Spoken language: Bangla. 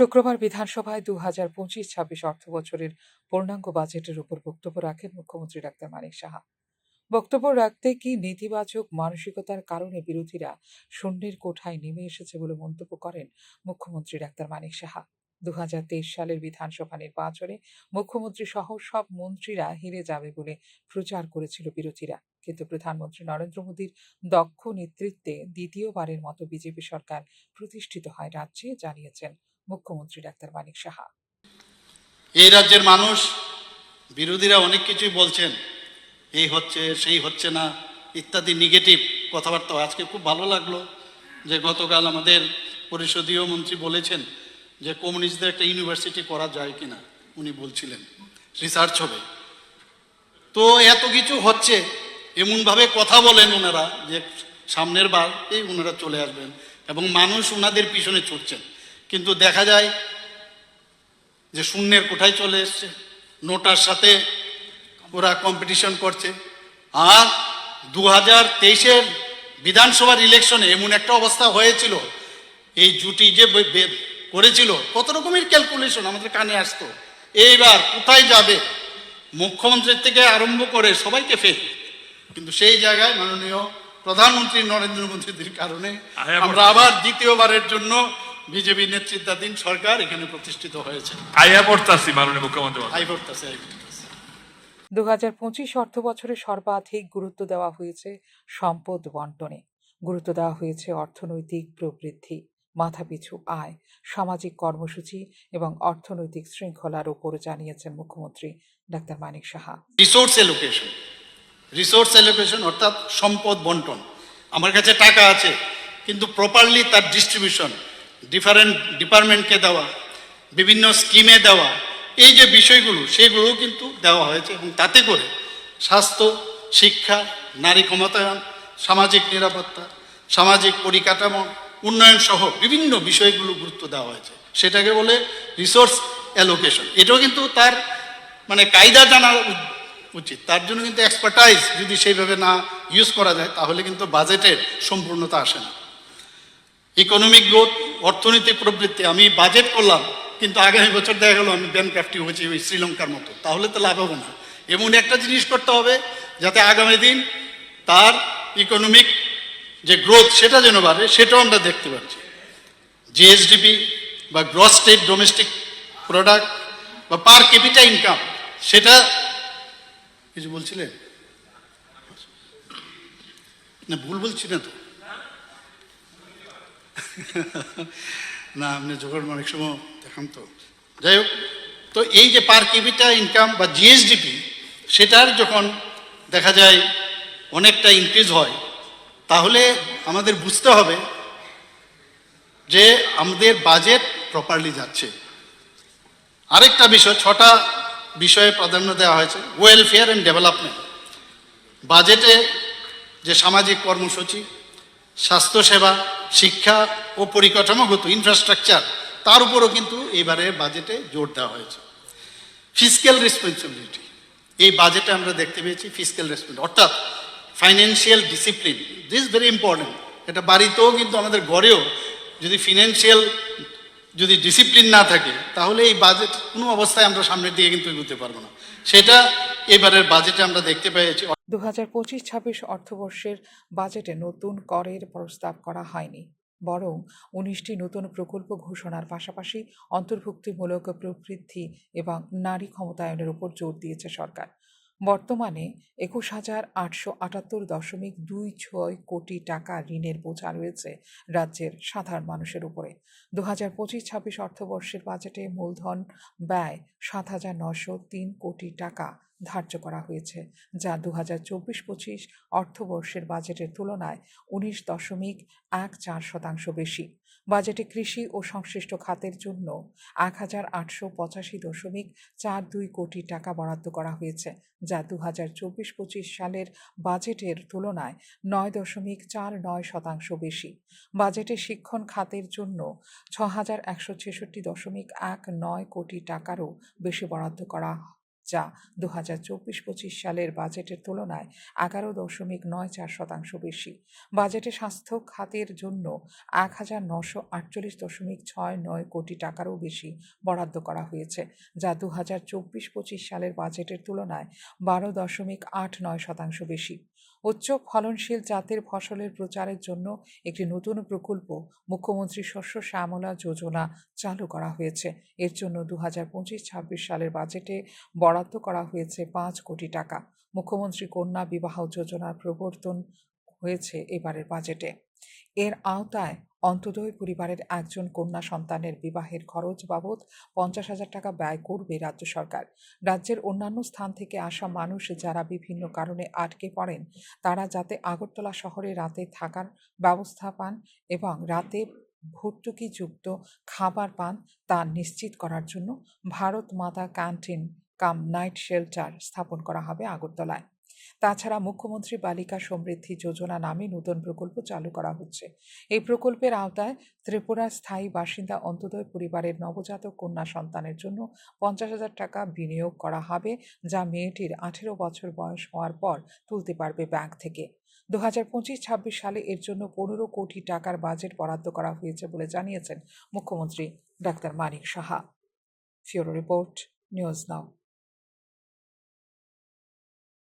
শুক্রবার বিধানসভায় দু হাজার পঁচিশ ছাব্বিশ অর্থ বছরের পূর্ণাঙ্গ বাজেটের উপর বক্তব্য রাখেন মুখ্যমন্ত্রী ডাক্তার মানিক সাহা। বক্তব্য রাখতে কি নেতিবাচক মানসিকতার কারণে বিরোধীরা শূন্যের কোঠায় নেমে এসেছে বলে মন্তব্য করেন মুখ্যমন্ত্রী ডাক্তার মানিক সাহা। দু সালের বিধানসভা নির্বাচনে মুখ্যমন্ত্রী সহ সব মন্ত্রীরা হেরে যাবে বলে প্রচার করেছিল বিরোধীরা। কিন্তু প্রধানমন্ত্রী নরেন্দ্র মোদীর দক্ষ নেতৃত্বে দ্বিতীয়বারের মতো বিজেপি সরকার প্রতিষ্ঠিত হয় রাজ্যে, জানিয়েছেন মুখ্যমন্ত্রী ডাক্তার মানিক সাহা। এই রাজ্যের মানুষ, বিরোধীরা অনেক কিছুই বলছেন। এই হচ্ছে, সেই হচ্ছে না, ইত্যাদি নেগেটিভ কথাবার্তা। আজকে খুব ভালো লাগল যে গতকাল আমাদের পরিষদীয় মন্ত্রী বলেছেন যে কমিউনিস্টদের একটা ইউনিভার্সিটি করা যায় কিনা, উনি বলছিলেন। রিসার্চ হবে। তো এত কিছু হচ্ছে, এমনভাবে কথা বলেন ওনারা যে সামনের বার এই ওনারা চলে আসবেন এবং মানুষ ওনাদের পিছনে ছুটছেন। কিন্তু দেখা যায় যে শূন্যের কোঠায় চলে এসছে। নোটার সাথে ওরা কম্পিটিশন করছে। আর দু হাজার তেইশের বিধানসভার ইলেকশনে এমন একটা অবস্থা হয়েছিল। এই জুটি যে করেছিল কত রকমের ক্যালকুলেশন আমাদের কানে আসতো। এইবার কোথায় যাবে? মুখ্যমন্ত্রীর থেকে আরম্ভ করে সবাইকে ফেল কিন্তু সেই জায়গায় মাননীয় প্রধানমন্ত্রী নরেন্দ্র মোদীর কারণে আমরা আবার দ্বিতীয়বারের জন্য বিজেপি নেতৃত্বাধীন সরকার এখানে প্রতিষ্ঠিত হয়েছে। আয়া পড়তাছি মাননীয় মুখ্যমন্ত্রী। আই করতেছে আই করতেছে দু হাজার পঁচিশ অর্থ বছরে সর্বাধিক গুরুত্ব দেওয়া হয়েছে সম্পদ বন্টনে। গুরুত্ব দেওয়া হয়েছে অর্থনৈতিক প্রবৃদ্ধি মাথাপিছু আয় সামাজিক কর্মসূচি এবং অর্থনৈতিক শৃঙ্খলার উপর জানিয়েছেন মুখ্যমন্ত্রী doctor Manik Saha. Resource allocation. Resource allocation অর্থাৎ সম্পদ বন্টন। আমার কাছে টাকা আছে কিন্তু প্রপারলি তার ডিস্ট্রিবিউশন ডিফারেন্ট ডিপার্টমেন্টকে দেওয়া, বিভিন্ন স্কিমে দেওয়া, এই যে বিষয়গুলো সেগুলো কিন্তু দেওয়া হয়েছে এবং তাতে করে স্বাস্থ্য, শিক্ষা, নারী ক্ষমতায়ন, সামাজিক নিরাপত্তা, সামাজিক পরিকাঠামো, উন্নয়ন সহ বিভিন্ন বিষয়গুলো গুরুত্ব দেওয়া হয়েছে। সেটাকে বলে রিসোর্স অ্যালোকেশন এটাও কিন্তু তার মানে কায়দা জানা উচিত। তার জন্য কিন্তু এক্সপার্টাইজ যদি সেইভাবে না ইউজ করা যায়, তাহলে কিন্তু বাজেটের সম্পূর্ণতা আসে না। ইকোনমিক গ্রোথ অর্থনৈতিক প্রবৃত্তি, আমি বাজেট করলাম, কিন্তু আগামী বছর দেখা গেলো আমি ব্যাংক্রাফটি হয়েছি ওই শ্রীলঙ্কার মতো। তাহলে তো লাভ হবে না। এমন একটা জিনিস করতে হবে যাতে আগামী দিন তার ইকোনমিক যে গ্রোথ সেটা যেন বাড়ে, সেটাও আমরা দেখতে পাচ্ছি। জিএসডিপি বা গ্রস স্টেট ডোমেস্টিক প্রোডাক্ট বা পার ক্যাপিটা ইনকাম সেটা কিছু বলছিলেন না, ভুল বলছি না তো। না, আপনি যখন অনেক সময় দেখান তো। যাই হোক, তো এই যে পার ক্যাপিটা ইনকাম বা জিএসডিপি সেটার যখন দেখা যায় অনেকটা ইনক্রিজ হয়, তাহলে আমাদের বুঝতে হবে যে আমাদের বাজেট প্রপারলি যাচ্ছে। আরেকটা বিষয়, ছটা বিষয়ে প্রাধান্য দেওয়া হয়েছে ওয়েলফেয়ার অ্যান্ড ডেভেলপমেন্ট বাজেটে যে সামাজিক কর্মসূচি স্বাস্থ্যসেবা, শিক্ষা ও পরিকাঠামোগত ইনফ্রাস্ট্রাকচার তার উপরও কিন্তু এবারে বাজেটে জোর দেওয়া হয়েছে। ফিজিক্যাল রেসপন্সিবিলিটি এই বাজেটে আমরা দেখতে পেয়েছি ফিজিক্যাল রেসপন্সিবিলিটি অর্থাৎ financial discipline this very important এটা বাড়িতেও কিন্তু আমাদের ঘরেও যদি ফিনান্সিয়াল যদি ডিসিপ্লিন না থাকে, তাহলে এই বাজেট কোনো অবস্থায় আমরা সামনের দিকে কিন্তু এগোতে পারব না। সেটা এবারের বাজেটে আমরা দেখতে পেয়েছি। দু হাজার পঁচিশ ছাব্বিশ অর্থবর্ষের বাজেটে নতুন করের প্রস্তাব করা হয়নি, বরং উনিশটি নতুন প্রকল্প ঘোষণার পাশাপাশি অন্তর্ভুক্তিমূলক প্রবৃদ্ধি এবং নারী ক্ষমতায়নের উপর জোর দিয়েছে সরকার। বর্তমানে একুশ হাজার আটশো আটাত্তর দশমিক দুই ছয় কোটি টাকা ঋণের বোঝা রয়েছে রাজ্যের সাধারণ মানুষের উপরে। দু হাজার পঁচিশ ছাব্বিশ অর্থবর্ষের বাজেটে মূলধন ব্যয় সাত হাজার নশো তিন কোটি টাকা ধার্য করা হয়েছে, যা দু হাজার চব্বিশ পঁচিশ অর্থবর্ষের বাজেটের তুলনায় উনিশ দশমিক এক চার শতাংশ বেশি। বাজেটে কৃষি ও সংশ্লিষ্ট খাতের জন্য এক হাজার আটশো পঁচাশি দশমিক চার দুই কোটি টাকা বরাদ্দ করা হয়েছে, যা দু হাজার চব্বিশ পঁচিশ সালের বাজেটের তুলনায় নয় দশমিক চার নয় শতাংশ বেশি। বাজেটে শিক্ষণ খাতের জন্য ছ হাজার একশো ছেষট্টি দশমিক এক নয় কোটি টাকারও বেশি বরাদ্দ করা যা দু হাজার চব্বিশ পঁচিশ সালের বাজেটের তুলনায় এগারো দশমিক নয় চার শতাংশ বেশি। বাজেটে স্বাস্থ্য খাতের জন্য এক হাজার নশো আটচল্লিশ দশমিক ছয় নয় কোটি টাকারও বেশি বরাদ্দ করা হয়েছে, যা দু হাজার চব্বিশ পঁচিশ সালের বাজেটের তুলনায় বারো দশমিক আট নয় শতাংশ বেশি। উচ্চ ফলনশীল জাতের ফসলের প্রচারের জন্য একটি নতুন প্রকল্প মুখ্যমন্ত্রী শস্য শ্যামলা যোজনা চালু করা হয়েছে। এর জন্য দু হাজার পঁচিশ ছাব্বিশ সালের বাজেটে বরাদ্দ করা হয়েছে পাঁচ কোটি টাকা। মুখ্যমন্ত্রী কন্যা বিবাহ যোজনার প্রবর্তন হয়েছে এবারের বাজেটে এর আওতায় অন্তদয় পরিবারের একজন কন্যা সন্তানের বিবাহের খরচ বাবদ পঞ্চাশ হাজার টাকা ব্যয় করবে রাজ্য সরকার। রাজ্যের অন্যান্য স্থান থেকে আসা মানুষ যারা বিভিন্ন কারণে আটকে পড়েন, তারা যাতে আগরতলা শহরে রাতে থাকার ব্যবস্থা পান এবং রাতে ভর্তুকিযুক্ত খাবার পান, তা নিশ্চিত করার জন্য ভারত মাতা ক্যান্টিন কাম নাইট শেল্টার স্থাপন করা হবে আগরতলায়। তাছাড়া মুখ্যমন্ত্রী বালিকা সমৃদ্ধি যোজনা নামে নতুন প্রকল্প চালু করা হচ্ছে। এই প্রকল্পের আওতায় ত্রিপুরার স্থায়ী বাসিন্দা অন্তদয় পরিবারের নবজাতক কন্যা সন্তানের জন্য পঞ্চাশ হাজার টাকা বিনিয়োগ করা হবে, যা মেয়েটির আঠেরো বছর বয়স হওয়ার পর তুলতে পারবে ব্যাংক থেকে। দু হাজার পঁচিশ ছাব্বিশ সালে এর জন্য পনেরো কোটি টাকার বাজেট বরাদ্দ করা হয়েছে বলে জানিয়েছেন মুখ্যমন্ত্রী ডাক্তার মানিক সাহা। ফিওরো রিপোর্ট, নিউজ নাও।